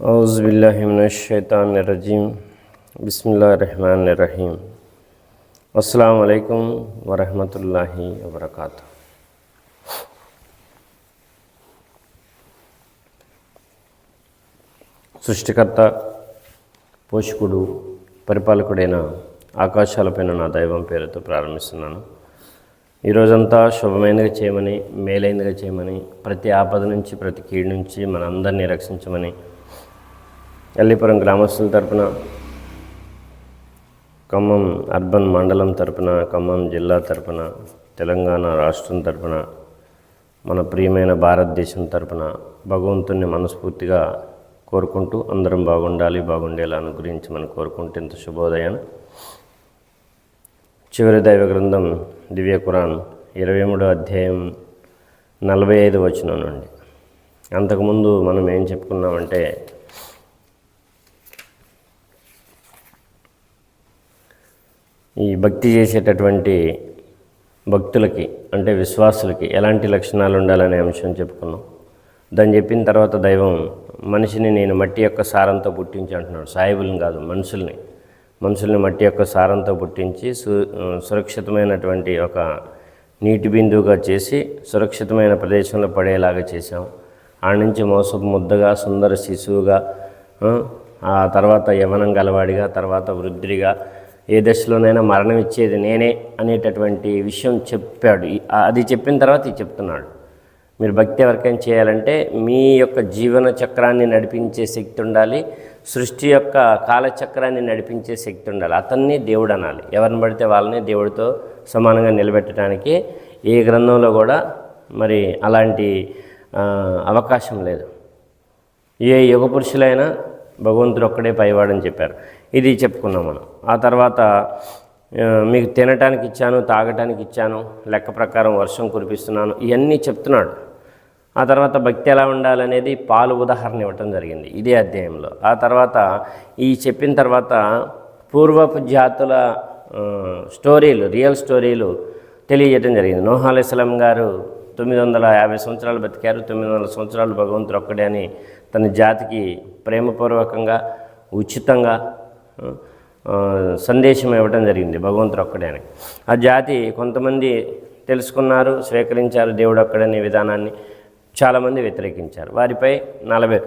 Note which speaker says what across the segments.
Speaker 1: ఔజుబిల్లాహిమినషైతాన్రజీం బిస్మిల్లా రహమాన్ రహీం అస్సలం అయికం వరహమతుల్లాహి వబర్కాతు సృష్టికర్త పోషకుడు పరిపాలకుడైన ఆకాశాలపైన నా దైవం పేరుతో ప్రారంభిస్తున్నాను. ఈ రోజంతా శుభమైనగా చేయమని మేలైనగా చేయమని ప్రతి ఆపద నుంచి ప్రతి కీడు నుంచి మనందరినీ రక్షించమని ఎల్లిపురం గ్రామస్తుల తరపున ఖమ్మం అర్బన్ మండలం తరపున ఖమ్మం జిల్లా తరపున తెలంగాణ రాష్ట్రం తరపున మన ప్రియమైన భారతదేశం తరపున భగవంతుని మనస్ఫూర్తిగా కోరుకుంటూ అందరం బాగుండాలి బాగుండేలా గురించి మనం కోరుకుంటే ఇంత శుభోదయాన్ని చివరి దైవ గ్రంథం దివ్య కురాన్ ఇరవై మూడో అధ్యాయం నలభై ఐదు వచ్చిన నుండి. అంతకుముందు మనం ఏం చెప్పుకున్నామంటే ఈ భక్తి చేసేటటువంటి భక్తులకి అంటే విశ్వాసులకి ఎలాంటి లక్షణాలు ఉండాలనే అంశం చెప్పుకున్నాం. దాన్ని చెప్పిన తర్వాత దైవం మనిషిని నేను మట్టి యొక్క సారంతో పుట్టించి అంటున్నాడు. సాయిబుల్ని కాదు మనుషుల్ని. మనుషుల్ని మట్టి యొక్క సారంతో పుట్టించి సు సురక్షితమైనటువంటి ఒక నీటి బిందువుగా చేసి సురక్షితమైన ప్రదేశంలో పడేలాగా చేశాం. ఆ నుంచి మోసపు ముద్దగా సుందర శిశువుగా ఆ, తర్వాత యవనం గలవాడిగా తర్వాత వృద్ధుడిగా ఏ దశలోనైనా మరణం ఇచ్చేది నేనే అనేటటువంటి విషయం చెప్పాడు. అది చెప్పిన తర్వాత ఇది చెప్తున్నాడు. మీరు భక్తి ఎవరికైనా చేయాలంటే మీ యొక్క జీవన చక్రాన్ని నడిపించే శక్తి ఉండాలి. సృష్టి యొక్క కాలచక్రాన్ని నడిపించే శక్తి ఉండాలి. అతన్ని దేవుడు అనాలి. ఎవరిని పడితే వాళ్ళని దేవుడితో సమానంగా నిలబెట్టడానికి ఏ గ్రంథంలో కూడా మరి అలాంటి అవకాశం లేదు. ఏ యుగ పురుషులైనా భగవంతుడు ఒక్కడే పైవాడని చెప్పారు. ఇది చెప్పుకున్నాం మనం. ఆ తర్వాత మీకు తినటానికి ఇచ్చాను తాగటానికి ఇచ్చాను లెక్క ప్రకారం వర్షం కురిపిస్తున్నాను ఇవన్నీ చెప్తున్నాడు. ఆ తర్వాత భక్తి ఎలా ఉండాలనేది పాలు ఉదాహరణ ఇవ్వటం జరిగింది ఇదే అధ్యాయంలో. ఆ తర్వాత ఈ చెప్పిన తర్వాత పూర్వపు జాతుల స్టోరీలు రియల్ స్టోరీలు తెలియజేయడం జరిగింది. నోహా గారు తొమ్మిది వందల యాభై సంవత్సరాలు బతికారు తొమ్మిది వందల సంవత్సరాలు భగవంతుడు ఒక్కడే అని తన జాతికి ప్రేమపూర్వకంగా ఉచితంగా సందేశం ఇవ్వడం జరిగింది భగవంతుడు ఒక్కడే అని. ఆ జాతి కొంతమంది తెలుసుకున్నారు స్వీకరించారు దేవుడు ఒక్కడనే విధానాన్ని చాలామంది వ్యతిరేకించారు. వారిపై నలభై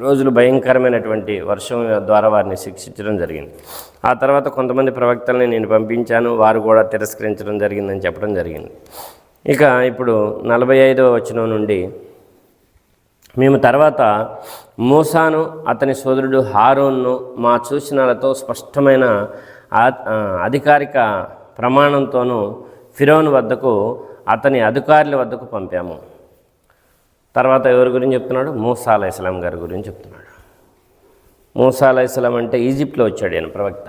Speaker 1: రోజులు భయంకరమైనటువంటి వర్షం ద్వారా వారిని శిక్షించడం జరిగింది. ఆ తర్వాత కొంతమంది ప్రవక్తల్ని నేను పంపించాను వారు కూడా తిరస్కరించడం జరిగిందని చెప్పడం జరిగింది. ఇక ఇప్పుడు నలభై ఐదవ వచనం నుండి మేము తర్వాత మూసాను అతని సోదరుడు హారోన్ను మా సూచనలతో స్పష్టమైన అధికారిక ప్రమాణంతోనూ ఫిరోన్ వద్దకు అతని అధికారుల వద్దకు పంపాము. తర్వాత ఎవరి గురించి చెప్తున్నాడు? మూసా అలైస్లాం గారి గురించి చెప్తున్నాడు. మూసా అలైస్లాం అంటే ఈజిప్ట్లో వచ్చాడు ఆయన ప్రవక్త.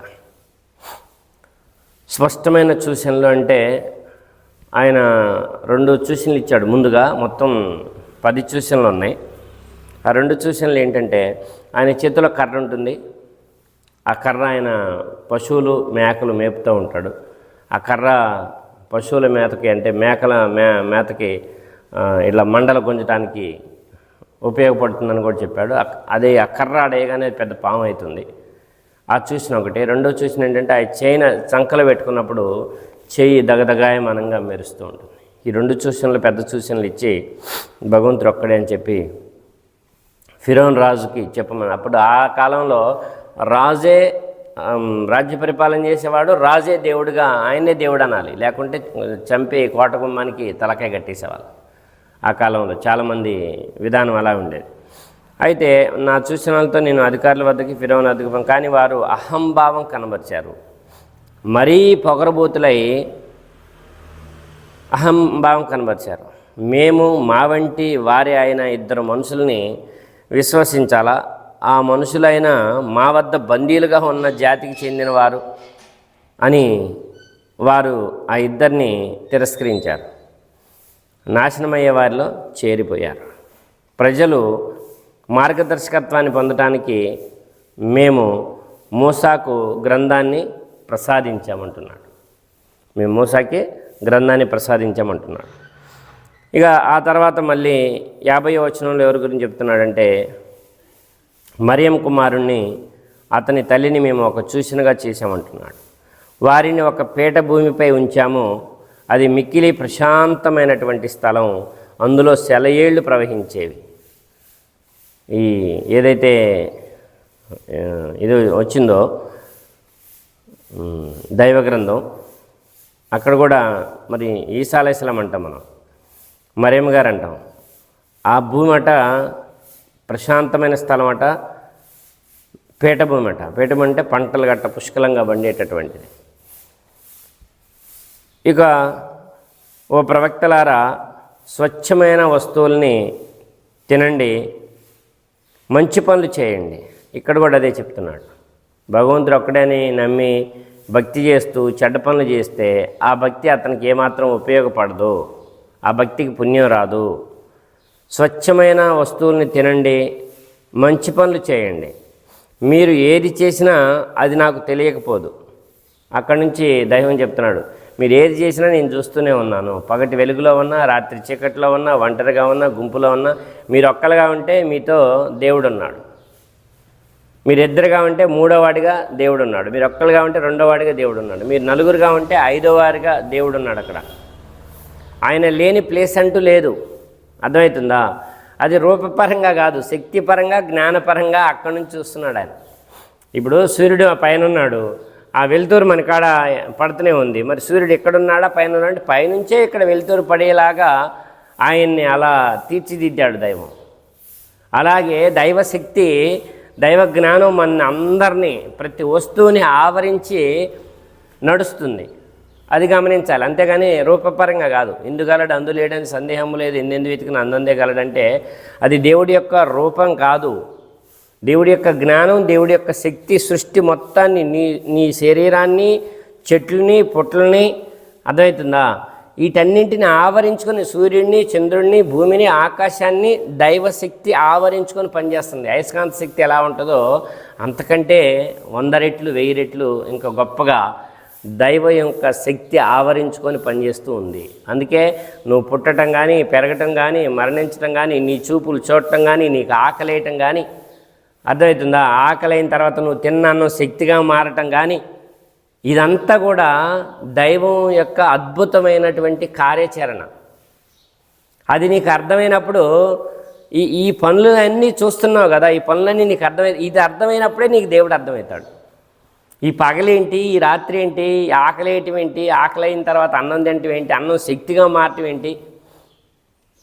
Speaker 1: స్పష్టమైన సూచనలు అంటే ఆయన రెండు సూచనలు ఇచ్చాడు. ముందుగా మొత్తం పది సూచనలు ఉన్నాయి. ఆ రెండు సూచనలు ఏంటంటే ఆయన చేతిలో కర్ర ఉంటుంది. ఆ కర్ర ఆయన పశువులు మేకలు మేపుతూ ఉంటాడు. ఆ కర్ర పశువుల మేతకి అంటే మేకల మే మేతకి ఇలా ఇట్లా మండల గుంజటానికి ఉపయోగపడుతుందని కూడా చెప్పాడు. అదే ఆ కర్ర ఆడేయగానే పెద్ద పాము అవుతుంది. ఆ చూసిన ఒకటి. రెండో చూసిన ఏంటంటే ఆ చైన చంకలు పెట్టుకున్నప్పుడు చెయ్యి దగదగాయమానంగా మెరుస్తూ ఉంటుంది. ఈ రెండు సూచనలు పెద్ద సూచనలు ఇచ్చి భగవంతుడు ఒక్కడే అని చెప్పి ఫిరోన్ రాజుకి చెప్పమని. అప్పుడు ఆ కాలంలో రాజే రాజ్య పరిపాలన చేసేవాడు రాజే దేవుడుగా ఆయనే దేవుడు అనాలి. లేకుంటే చంపి కోట గుమ్మానికి తలకాయ కట్టేసేవాళ్ళు. ఆ కాలంలో చాలామంది విధానం అలా ఉండేది. అయితే నా సూచనలతో నేను అధికారుల వద్దకి ఫిరోన్ అధికం కానీ వారు అహంభావం కనబరిచారు. మరీ పొగరబోతులై అహంభావం కనబరిచారు. మేము మా వంటి వారి అయిన ఇద్దరు మనుషుల్ని విశ్వసించాలా? ఆ మనుషులైన మా వద్ద బందీలుగా ఉన్న జాతికి చెందినవారు అని వారు ఆ ఇద్దరిని తిరస్కరించారు. నాశనమయ్యే వారిలో చేరిపోయారు. ప్రజలు మార్గదర్శకత్వాన్ని పొందటానికి మేము మూసాకు గ్రంథాన్ని ప్రసాదించామంటున్నాడు. మేము మూసాకి గ్రంథాన్ని ప్రసాదించామంటున్నాడు. ఇక ఆ తర్వాత మళ్ళీ యాభై వచనంలో ఎవరి గురించి చెప్తున్నాడంటే మరియం కుమారుణ్ణి అతని తల్లిని మేము ఒక చూసినగా చేశామంటున్నాడు. వారిని ఒక పీట భూమిపై ఉంచాము. అది మిక్కిలి ప్రశాంతమైనటువంటి స్థలం. అందులో సెలయేళ్ళు ప్రవహించేవి. ఈ ఏదైతే ఇది వచ్చిందో దైవ గ్రంథం అక్కడ కూడా మరి ఈసాలేసలం అంటాం మనం. మరేమ గారు అంటాం ఆ భూమి అట ప్రశాంతమైన స్థలం అట పీఠభూమి అట పీఠభూమి అంటే పంటలు గట్ట పుష్కలంగా పండేటటువంటిది. ఇక ఓ ప్రవక్తలారా స్వచ్ఛమైన వస్తువుల్ని తినండి మంచి పనులు చేయండి. ఇక్కడ కూడా అదే చెప్తున్నాడు. భగవంతుడు ఒక్కడని నమ్మి భక్తి చేస్తూ చెడ్డ పనులు చేస్తే ఆ భక్తి అతనికి ఏమాత్రం ఉపయోగపడదు. ఆ భక్తికి పుణ్యం రాదు. స్వచ్ఛమైన వస్తువుల్ని తినండి మంచి పనులు చేయండి. మీరు ఏది చేసినా అది నాకు తెలియకపోదు. అక్కడి నుంచి దైవం చెప్తున్నాడు మీరు ఏది చేసినా నేను చూస్తూనే ఉన్నాను. పగటి వెలుగులో ఉన్నా రాత్రి చీకట్లో ఉన్నా ఒంటరిగా ఉన్నా గుంపులో ఉన్నా మీరు ఒక్కలుగా ఉంటే మీతో దేవుడు ఉన్నాడు మీరు ఇద్దరుగా ఉంటే మూడోవాడిగా దేవుడు ఉన్నాడు మీరు ఒక్కలుగా ఉంటే రెండోవాడిగా దేవుడు ఉన్నాడు మీరు నలుగురుగా ఉంటే ఐదోవారిగా దేవుడు ఉన్నాడు అక్కడ. ఆయన లేని ప్లేస్ అంటూ లేదు. అర్థమవుతుందా? అది రూపపరంగా కాదు శక్తిపరంగా జ్ఞానపరంగా అక్కడి నుంచి చూస్తున్నాడు ఆయన. ఇప్పుడు సూర్యుడు పైన ఉన్నాడు ఆ వెలుతురు మనకాడ పడుతూనే ఉంది. మరి సూర్యుడు ఎక్కడున్నాడా? పైన ఉన్నాడు అంటే పైనుంచే ఇక్కడ వెలుతురు పడేలాగా ఆయన్ని అలా తీర్చిదిద్దాడు దైవం. అలాగే దైవశక్తి దైవ జ్ఞానం మన అందరినీ ప్రతి వస్తువుని ఆవరించి నడుస్తుంది. అది గమనించాలి. అంతేగాని రూపపరంగా కాదు. ఇందుగలడు అందు లేడని సందేహం లేదు. ఎందెందు వెతికిన అందందే గలడంటే అది దేవుడి యొక్క రూపం కాదు. దేవుడి యొక్క జ్ఞానం దేవుడి యొక్క శక్తి సృష్టి మొత్తాన్ని నీ నీ శరీరాన్ని చెట్లని పుట్లని అర్థమవుతుందా? వీటన్నింటిని ఆవరించుకొని సూర్యుడిని చంద్రుడిని భూమిని ఆకాశాన్ని దైవశక్తి ఆవరించుకొని పనిచేస్తుంది. అయస్కాంత శక్తి ఎలా ఉంటుందో అంతకంటే వంద రెట్లు వెయ్యి రెట్లు ఇంకా గొప్పగా దైవం యొక్క శక్తి ఆవరించుకొని పనిచేస్తూ ఉంది. అందుకే నువ్వు పుట్టడం కానీ పెరగటం కానీ మరణించడం కానీ నీ చూపులు చూడటం కానీ నీకు ఆకలేయటం కానీ అర్థమవుతుందా? ఆకలి అయిన తర్వాత నువ్వు తిన్నాను శక్తిగా మారటం కానీ ఇదంతా కూడా దైవం యొక్క అద్భుతమైనటువంటి కార్యాచరణ. అది నీకు అర్థమైనప్పుడు ఈ ఈ పనులు అన్నీ చూస్తున్నావు కదా ఈ పనులన్నీ నీకు అర్థమై ఇది అర్థమైనప్పుడే నీకు దేవుడు అర్థమవుతాడు. ఈ పగలేంటి? ఈ రాత్రి ఏంటి ఈ ఏంటి? ఆకలి అయిన తర్వాత అన్నం తినటం ఏంటి? అన్నం శక్తిగా మారటం ఏంటి?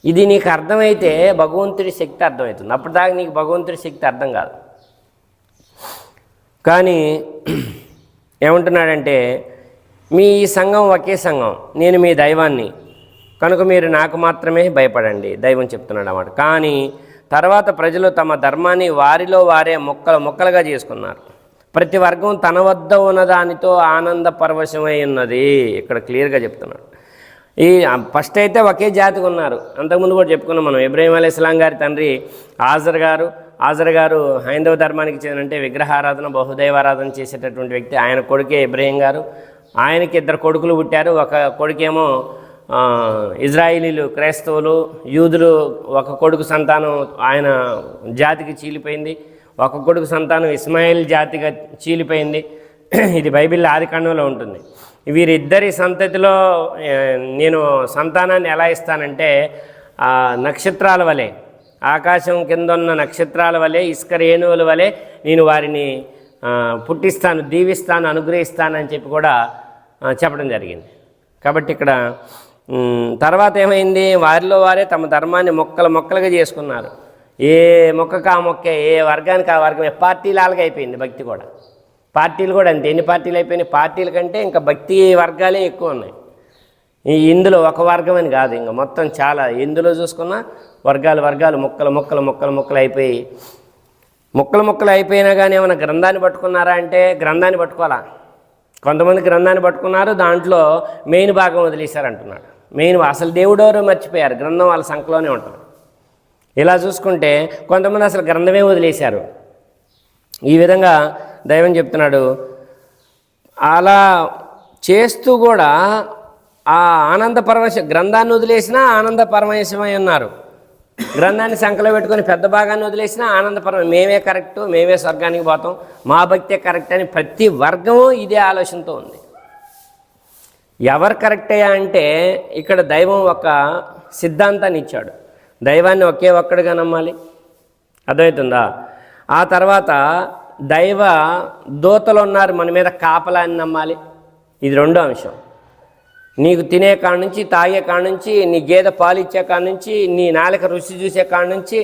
Speaker 1: ఇది నీకు అర్థమైతే భగవంతుడి శక్తి అర్థమవుతుంది. అప్పటిదాకా నీకు భగవంతుడి శక్తి అర్థం కాదు. కానీ ఏమంటున్నాడంటే మీ ఈ సంఘం ఒకే సంఘం. నేను మీ దైవాన్ని. కనుక మీరు నాకు మాత్రమే భయపడండి. దైవం చెప్తున్నాడు అన్నమాట. కానీ తర్వాత ప్రజలు తమ ధర్మాన్ని వారిలో వారే మొక్కలు మొక్కలుగా చేసుకున్నారు. ప్రతి వర్గం తన వద్ద ఉన్నదానితో ఆనంద పరవశమై ఉన్నది. ఇక్కడ క్లియర్గా చెప్తున్నాడు. ఈ ఫస్ట్ అయితే ఒకే జాతికి ఉన్నారు. అంతకుముందు కూడా చెప్పుకున్నాం మనం. ఇబ్రాహీం అలీ ఇస్లాం గారి తండ్రి ఆజర్ గారు. ఆజర్ గారు హైందవ ధర్మానికి చెందిన అంటే విగ్రహారాధన బహుదైవారాధన చేసేటటువంటి వ్యక్తి. ఆయన కొడుకే ఇబ్రాహీం గారు. ఆయనకి ఇద్దరు కొడుకులు పుట్టారు. ఒక కొడుకేమో ఇజ్రాయిలీలు క్రైస్తవులు యూదులు. ఒక కొడుకు సంతానం ఆయన జాతికి చీలిపోయింది. ఒక కొడుకు సంతానం ఇస్మాయిల్ జాతిగా చీలిపోయింది. ఇది బైబిల్ ఆదికాండంలో ఉంటుంది. వీరిద్దరి సంతతిలో నేను సంతానాన్ని ఎలా ఇస్తానంటే నక్షత్రాల వలె ఆకాశం కింద ఉన్న నక్షత్రాల వలె ఇసుక రేణువుల వలె నేను వారిని పుట్టిస్తాను దీవిస్తాను అనుగ్రహిస్తానని చెప్పి కూడా చెప్పడం జరిగింది. కాబట్టి ఇక్కడ తర్వాత ఏమైంది? వారిలో వారే తమ ధర్మాన్ని మొక్కలు మొక్కలుగా చేసుకున్నారు. ఏ మొక్కకు ఆ మొక్క ఏ వర్గానికి ఆ వర్గం పార్టీలాగా అయిపోయింది భక్తి కూడా. పార్టీలు కూడా అంతే. ఎన్ని పార్టీలు అయిపోయినాయి? పార్టీల కంటే ఇంకా భక్తి వర్గాలే ఎక్కువ ఉన్నాయి. ఈ ఇందులో ఒక వర్గం అని కాదు ఇంకా మొత్తం చాలా. ఎందులో చూసుకున్నా వర్గాలు వర్గాలు మొక్కలు మొక్కలు మొక్కలు మొక్కలు అయిపోయి. మొక్కలు మొక్కలు అయిపోయినా కానీ ఏమైనా గ్రంథాన్ని పట్టుకున్నారా అంటే గ్రంథాన్ని పట్టుకోవాలా? కొంతమంది గ్రంథాన్ని పట్టుకున్నారు దాంట్లో మెయిన్ భాగం వదిలేశారు అంటున్నాడు మెయిన్ అసలు దేవుడెవరో మర్చిపోయారు. గ్రంథం వాళ్ళ సంఖలోనే ఉంటుంది. ఇలా చూసుకుంటే కొంతమంది అసలు గ్రంథమే వదిలేశారు. ఈ విధంగా దైవం చెప్తున్నాడు అలా చేస్తూ కూడా ఆ ఆనంద పరమశ గ్రంథాన్ని వదిలేసినా ఆనంద పరమేశమై ఉన్నారు. గ్రంథాన్ని సంకలో పెట్టుకొని పెద్ద భాగాన్ని వదిలేసినా ఆనందపరం మేమే కరెక్టు మేమే స్వర్గానికి పోతాం మా భక్తే కరెక్ట్ అని ప్రతి వర్గము ఇదే ఆలోచనతో ఉంది. ఎవరు కరెక్ట్ అయ్యా అంటే ఇక్కడ దైవం ఒక సిద్ధాంతాన్ని ఇచ్చాడు. దైవాన్ని ఒకే ఒక్కడిగా నమ్మాలి? అర్థమవుతుందా? ఆ తర్వాత దైవ దూతలు ఉన్నారు మన మీద కాపలా అని నమ్మాలి. ఇది రెండో అంశం. నీకు తినే కాడ నుంచి తాగే కాడ నుంచి నీ గేదె పాలు ఇచ్చే కాడ నుంచి నీ నాలుక రుచి చూసే కాడ నుంచి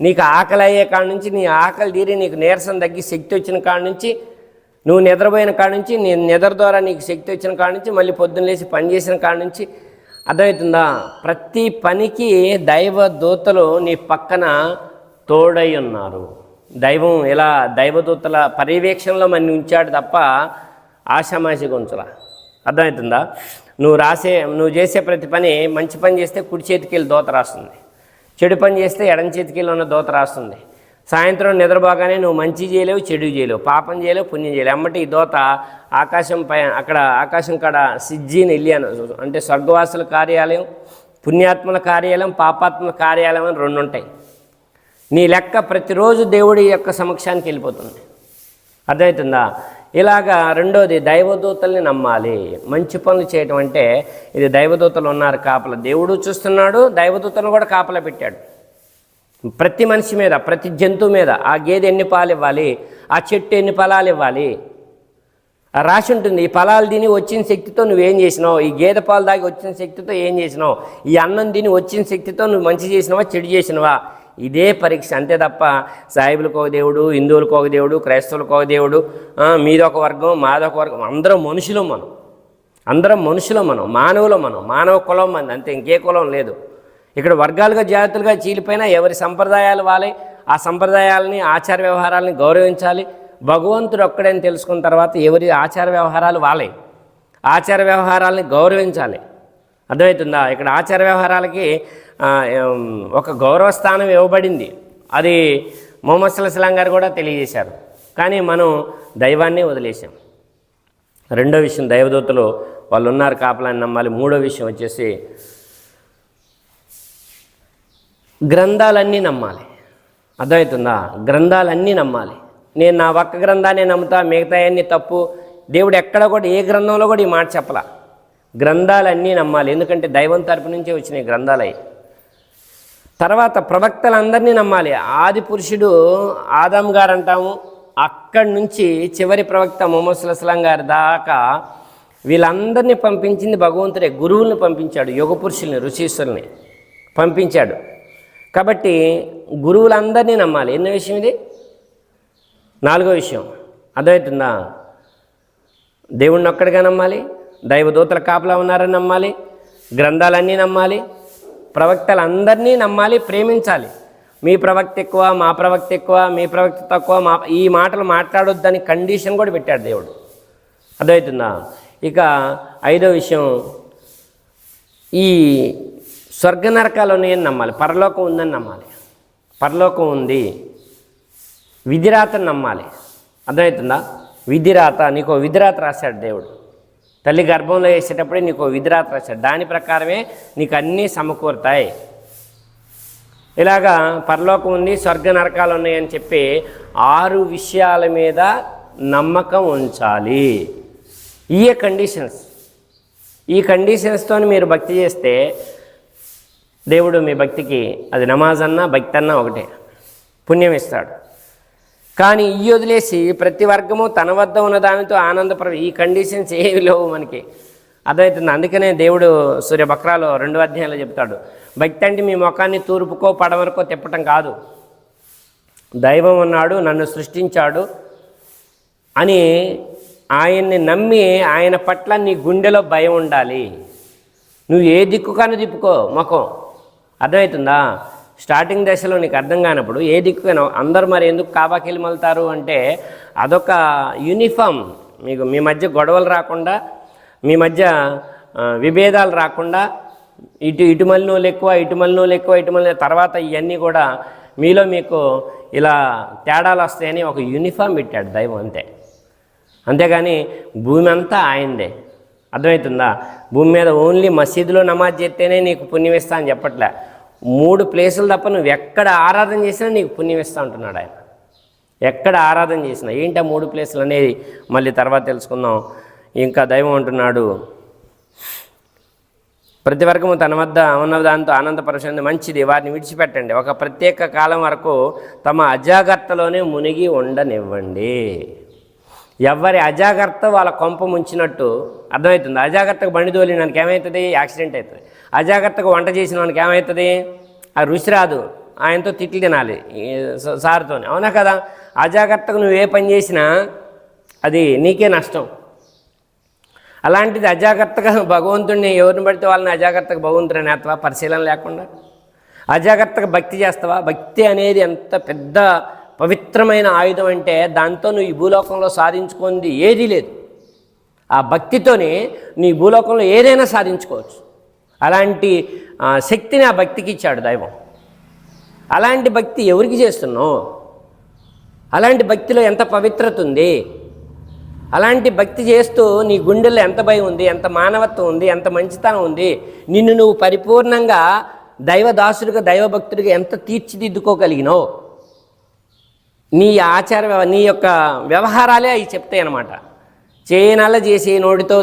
Speaker 1: నీకు ఆకలి అయ్యే కాడ నుంచి నీ ఆకలి తీరి నీకు నీరసం తగ్గి శక్తి వచ్చిన కాడ నుంచి నువ్వు నిద్రపోయిన కాడ నుంచి నీ నిద్ర ద్వారా నీకు శక్తి వచ్చిన కాడ నుంచి మళ్ళీ పొద్దున్న లేచి పని చేసిన కాడ నుంచి అర్థమవుతుందా? ప్రతి పనికి దైవ దూతలు నీ పక్కన తోడై ఉన్నారు. దైవం ఇలా దైవదూతల పర్యవేక్షణలో మన ఉంచాడు తప్ప ఆషామాషిగా ఉంచలా అర్థమవుతుందా? నువ్వు రాసే నువ్వు చేసే ప్రతి పని మంచి పని చేస్తే కుడి చేతికి వెళ్ళి దోత రాస్తుంది. చెడు పని చేస్తే ఎడం చేతికి వెళ్ళి ఉన్న దోత రాస్తుంది. సాయంత్రం నిద్రపోగానే నువ్వు మంచి చేయలేవు చెడు చేయలేవు పాపం చేయలేవు పుణ్యం చేయలేవు. అమ్మటి ఈ దోత ఆకాశం పై అక్కడ ఆకాశం కాడ సిజ్జీని వెళ్ళాను. అంటే స్వర్గవాసుల కార్యాలయం పుణ్యాత్మల కార్యాలయం పాపాత్మల కార్యాలయం అని రెండు ఉంటాయి. నీ లెక్క ప్రతిరోజు దేవుడి యొక్క సమక్షానికి వెళ్ళిపోతుంది. అర్థమవుతుందా? ఇలాగా రెండోది దైవదూతల్ని నమ్మాలి. మంచి పనులు చేయటం అంటే ఇది దైవదూతలు ఉన్నారు కాపల. దేవుడు చూస్తున్నాడు దైవదూతలు కూడా కాపలా పెట్టాడు. ప్రతి మనిషి మీద ప్రతి జంతువు మీద ఆ గేదె ఎన్ని పాలు ఇవ్వాలి? ఆ చెట్టు ఎన్ని ఫలాలు ఇవ్వాలి? రాసి ఉంటుంది. ఈ ఫలాలు తిని వచ్చిన శక్తితో నువ్వేం చేసినావు? ఈ గేదె పాలు దాగి వచ్చిన శక్తితో ఏం చేసినావు? ఈ అన్నం తిని వచ్చిన శక్తితో నువ్వు మంచి చేసినావా? చెడు చేసినవా? ఇదే పరీక్ష. అంతే తప్ప సాయిబులకు ఒక దేవుడు హిందువులకు ఒక దేవుడు క్రైస్తవులకు ఒక దేవుడు మీదొక వర్గం మాదొక వర్గం. అందరం మనుషులు మనం. అందరం మనుషులు మనం. మానవులు మనం. మానవ కులం మంది. అంతే ఇంకే కులం లేదు. ఇక్కడ వర్గాలుగా జాతులుగా చీలిపోయినా ఎవరి సంప్రదాయాలు వాళ్ళే? ఆ సంప్రదాయాలని ఆచార వ్యవహారాలని గౌరవించాలి. భగవంతుడు ఒక్కడని తెలుసుకున్న తర్వాత ఎవరి ఆచార వ్యవహారాలు వాళ్ళే. ఆచార వ్యవహారాలని గౌరవించాలి. అర్థమవుతుందా? ఇక్కడ ఆచార వ్యవహారాలకి ఒక గౌరవ స్థానం ఇవ్వబడింది. అది మొహమ్మద్ సల్లాం గారు కూడా తెలియజేశారు. కానీ మనం దైవాన్ని వదిలేసాం రెండో విషయం దైవదూతలు వాళ్ళు ఉన్నారు కాపలాన్ని నమ్మాలి. మూడో విషయం వచ్చేసి గ్రంథాలన్నీ నమ్మాలి. అర్థమవుతుందా? గ్రంథాలన్నీ నమ్మాలి. నేను నా ఒక్క గ్రంథాన్ని నమ్ముతా మిగతా అన్ని తప్పు. దేవుడు ఎక్కడ కూడా ఏ గ్రంథంలో కూడా ఈ మాట చెప్పలా. గ్రంథాలన్నీ నమ్మాలి. ఎందుకంటే దైవం తరపు నుంచే వచ్చినాయి గ్రంథాలయ్యి తర్వాత ప్రవక్తలందరినీ నమ్మాలి. ఆది పురుషుడు ఆదాం గారు అంటాము అక్కడి నుంచి చివరి ప్రవక్త మొహమ్మద్ సుల్లాం గారి దాకా వీళ్ళందరినీ పంపించింది భగవంతుడే. గురువుల్ని పంపించాడు. యుగ పురుషుల్ని ఋషీశ్వరుని పంపించాడు. కాబట్టి గురువులందరినీ నమ్మాలి. ఎన్నో విషయం ఇది? నాలుగో విషయం. అర్థమవుతుందా దేవుణ్ణి ఒక్కడిగా నమ్మాలి దైవదూతల కాపలా ఉన్నారని నమ్మాలి గ్రంథాలన్నీ నమ్మాలి ప్రవక్తలందరినీ నమ్మాలి ప్రేమించాలి. మీ ప్రవక్త ఎక్కువ మా ప్రవక్త ఎక్కువ మీ ప్రవక్త తక్కువ మా ఈ మాటలు మాట్లాడొద్దని కండిషన్ కూడా పెట్టాడు దేవుడు. అర్థమవుతుందా ఇక ఐదో విషయం ఈ స్వర్గ నరకాలు ఉన్నాయని నమ్మాలి. పరలోకం ఉందని నమ్మాలి. పరలోకం ఉంది. విధిరాతను నమ్మాలి. అర్థమవుతుందా? విధిరాత నీకు విధిరాత రాశాడు దేవుడు. తల్లి గర్భంలో వేసేటప్పుడే నీకు విధిరాత రాశాడు. దాని ప్రకారమే నీకు అన్నీ సమకూరుతాయి. ఇలాగా పరలోకం ఉంది స్వర్గ నరకాలు ఉన్నాయని చెప్పి ఆరు విషయాల మీద నమ్మకం ఉంచాలి. ఈ కండిషన్స్ ఈ కండిషన్స్తో మీరు భక్తి చేస్తే దేవుడు మీ భక్తికి అది నమాజ్ అన్నా భక్తి అన్నా ఒకటే. పుణ్యం ఇస్తాడు. కానీ ఈ వదిలేసి ప్రతి వర్గము తన వద్ద ఉన్న దానితో ఆనందపడ ఈ కండిషన్స్ ఏవి లేవు మనకి. అర్థమవుతుంది? అందుకనే దేవుడు సూర్య బక్రాలో రెండు అధ్యాయంలో చెప్తాడు. భక్తి అంటే మీ ముఖాన్ని తూర్పుకో పడవరకో తిప్పటం కాదు. దైవం ఉన్నాడు నన్ను సృష్టించాడు అని ఆయన్ని నమ్మి ఆయన పట్ల నీ గుండెలో భయం ఉండాలి. నువ్వు ఏ దిక్కు కానీ తిప్పుకో ముఖం. అర్థమవుతుందా? స్టార్టింగ్ దశలో నీకు అర్థం కానప్పుడు ఏ దిక్కున అందరు మరి ఎందుకు కాబాకెళ్ళి మళ్తారు అంటే అదొక యూనిఫామ్. మీకు మీ మధ్య గొడవలు రాకుండా మీ మధ్య విభేదాలు రాకుండా ఇటు ఇటు మలినోళ్ళు ఎక్కువ ఇటు మలినోళ్ళు ఎక్కువ ఇటు మలిన తర్వాత ఇవన్నీ కూడా మీలో మీకు ఇలా తేడాలు వస్తాయని ఒక యూనిఫామ్ పెట్టాడు దైవం అంతే. అంతేగాని భూమి అంతా ఆయందే అర్థమవుతుందా? భూమి మీద ఓన్లీ మసీదులో నమాజ్ చేస్తేనే నీకు పుణ్యం ఇస్తా అని చెప్పట్లే. మూడు ప్లేసులు తప్ప నువ్వు ఎక్కడ ఆరాధన చేసినా నీకు పుణ్యం ఇస్తా అంటున్నాడు ఆయన. ఎక్కడ ఆరాధన చేసినా. ఏంటి ఆ మూడు ప్లేసులు అనేది? మళ్ళీ తర్వాత తెలుసుకుందాం. ఇంకా దైవం అంటున్నాడు ప్రతి వర్గము తన వద్ద ఉన్న దాంతో ఆనందపరచండి మంచిది. వారిని విడిచిపెట్టండి. ఒక ప్రత్యేక కాలం వరకు తమ అజాగ్రత్తలోనే మునిగి ఉండనివ్వండి. ఎవరి అజాగ్రత్త వాళ్ళ కొంప ముంచినట్టు అర్థమవుతుంది. అజాగ్రత్తకు బండి తోలినానికి ఏమవుతుంది? యాక్సిడెంట్ అవుతుంది. అజాగ్రత్తగా వంట చేసిన వానికి ఏమవుతుంది ఆ రుచి రాదు. ఆయనతో తిట్లు తినాలి. సార్తో అవునా కదా? అజాగ్రత్తగా నువ్వు ఏ పని చేసినా అది నీకే నష్టం. అలాంటిది అజాగ్రత్తగా భగవంతుడిని ఎవరిని పడితే వాళ్ళని అజాగ్రత్తగా భగవంతుడని నేతవా పరిశీలన లేకుండా? అజాగ్రత్తగా భక్తి చేస్తావా? భక్తి అనేది ఎంత పెద్ద పవిత్రమైన ఆయుధం అంటే దాంతో నువ్వు ఈ భూలోకంలో సాధించుకుంది ఏదీ లేదు. ఆ భక్తితోనే నీ భూలోకంలో ఏదైనా సాధించుకోవచ్చు. అలాంటి శక్తిని ఆ భక్తికి ఇచ్చాడు దైవం. అలాంటి భక్తి ఎవరికి చేస్తున్నావు? అలాంటి భక్తిలో ఎంత పవిత్రత ఉంది? అలాంటి భక్తి చేస్తూ నీ గుండెల్లో ఎంత భయం ఉంది? ఎంత మానవత్వం ఉంది? ఎంత మంచితనం ఉంది? నిన్ను నువ్వు పరిపూర్ణంగా దైవదాసుడిగా దైవభక్తుడిగా ఎంత తీర్చిదిద్దుకోగలిగినావు నీ ఆచార వ్యవ- నీ యొక్క వ్యవహారాలే అవి చెప్తాయి అన్నమాట చేయనల్ల చేసి నోటితో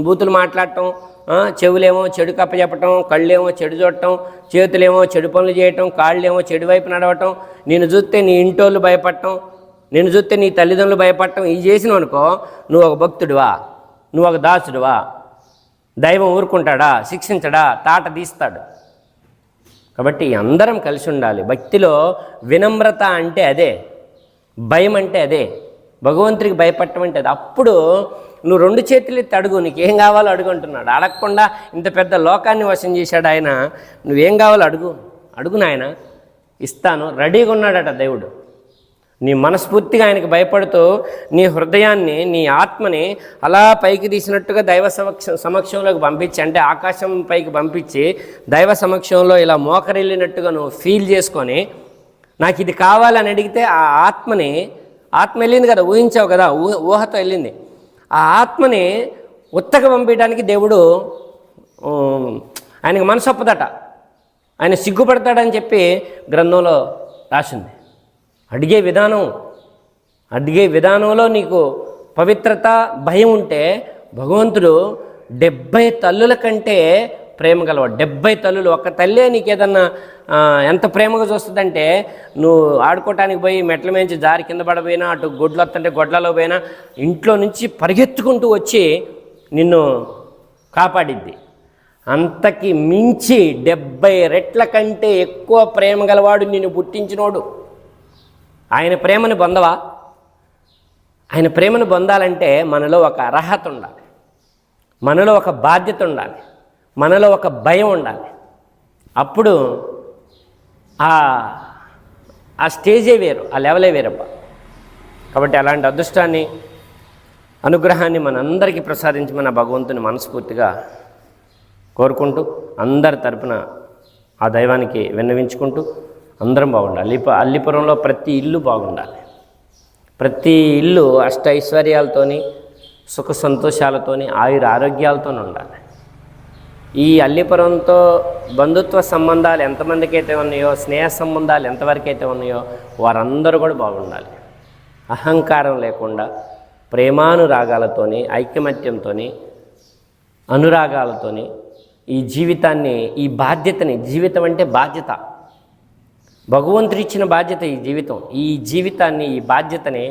Speaker 1: బూతులు మాట్లాడటం చెవులేమో చెడు కప్ప చెప్పటం కళ్ళేమో చెడు చూడటం చేతులేమో చెడు పనులు చేయటం కాళ్ళేమో చెడు వైపు నడవటం నేను చూస్తే నీ ఇంటోళ్ళు భయపడటం నేను చూస్తే నీ తల్లిదండ్రులు భయపడటం ఇది చేసినావు అనుకో నువ్వు ఒక భక్తుడివా? నువ్వు ఒక దాసుడివా? దైవం ఊరుకుంటాడా? శిక్షించడా? తాట తీస్తాడు. కాబట్టి అందరం కలిసి ఉండాలి. భక్తిలో వినమ్రత అంటే అదే. భయం అంటే అదే. భగవంతుడికి భయపడటం అంటే అది. అప్పుడు నువ్వు రెండు చేతులు ఎత్తి అడుగు నీకు ఏం కావాలో అడుగు అంటున్నాడు. అడగకుండా ఇంత పెద్ద లోకాన్ని వశం చేశాడు ఆయన. నువ్వేం కావాలో అడుగు. అడుగు నాయన. ఇస్తాను. రెడీగా ఉన్నాడట దేవుడు. నీ మనస్ఫూర్తిగా ఆయనకి భయపడుతూ నీ హృదయాన్ని నీ ఆత్మని అలా పైకి తీసినట్టుగా దైవ సమక్ష సమక్షంలోకి పంపించి అంటే ఆకాశం పైకి పంపించి దైవ సమక్షంలో ఇలా మోకరిల్లినట్టుగా నువ్వు ఫీల్ చేసుకొని నాకు ఇది కావాలని అడిగితే ఆ ఆత్మని ఆత్మ వెళ్ళింది కదా ఊహించావు కదా ఊహ ఊహతో వెళ్ళింది. ఆ ఆత్మని ఉత్తక పంపించడానికి దేవుడు ఆయనకు మనసు ఒప్పదట. ఆయన సిగ్గుపడతాడని చెప్పి గ్రంథంలో రాసింది. అడిగే విధానం అడిగే విధానంలో నీకు పవిత్రత భయం ఉంటే భగవంతుడు డెబ్భై తల్లుల కంటే ప్రేమ గలవాడు. డెబ్బై తల్లులు. ఒక తల్లే నీకు ఏదన్నా ఎంత ప్రేమగా చూస్తుందంటే నువ్వు ఆడుకోవటానికి పోయి మెట్ల మించి జారి కింద పడపోయినా అటు గొడ్లు వస్తుంటే గొడ్లలో పోయినా ఇంట్లో నుంచి పరిగెత్తుకుంటూ వచ్చి నిన్ను కాపాడిద్ది. అంతకి మించి డెబ్బై రెట్ల కంటే ఎక్కువ ప్రేమ గలవాడు నిన్ను పుట్టించినోడు. ఆయన ప్రేమను పొందవా? ఆయన ప్రేమను పొందాలంటే మనలో ఒక అర్హత ఉండాలి. మనలో ఒక బాధ్యత ఉండాలి. మనలో ఒక భయం ఉండాలి. అప్పుడు ఆ ఆ స్టేజే వేరు ఆ లెవెలే వేరబ్బా. కాబట్టి అలాంటి అదృష్టాన్ని అనుగ్రహాన్ని మనందరికీ ప్రసాదించమని మన భగవంతుని మనస్ఫూర్తిగా కోరుకుంటూ అందరి తరపున ఆ దైవానికి విన్నవించుకుంటూ అందరం బాగుండాలి. అల్లిప అల్లిపురంలో ప్రతి ఇల్లు బాగుండాలి. ప్రతి ఇల్లు అష్ట ఐశ్వర్యాలతోని సుఖ సంతోషాలతోని ఆయుర ఆరోగ్యాలతోనే ఉండాలి. ఈ అల్లిపురంతో బంధుత్వ సంబంధాలు ఎంతమందికి అయితే ఉన్నాయో స్నేహ సంబంధాలు ఎంతవరకు అయితే ఉన్నాయో వారందరూ కూడా బాగుండాలి. అహంకారం లేకుండా ప్రేమానురాగాలతోని ఐకమత్యంతోని అనురాగాలతోని ఈ జీవితాన్ని ఈ బాధ్యతని జీవితం అంటే బాధ్యత. భగవంతుడు ఇచ్చిన బాధ్యత ఈ జీవితం. ఈ జీవితాన్ని ఈ బాధ్యతని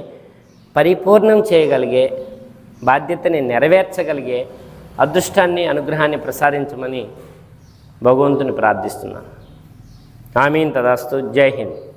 Speaker 1: పరిపూర్ణం చేయగలిగే బాధ్యతని నెరవేర్చగలిగే అదృష్టాన్ని అనుగ్రహాన్ని ప్రసాదించమని భగవంతుని ప్రార్థిస్తున్నాను. ఆమీన్ తదాస్తు. జై హింద్.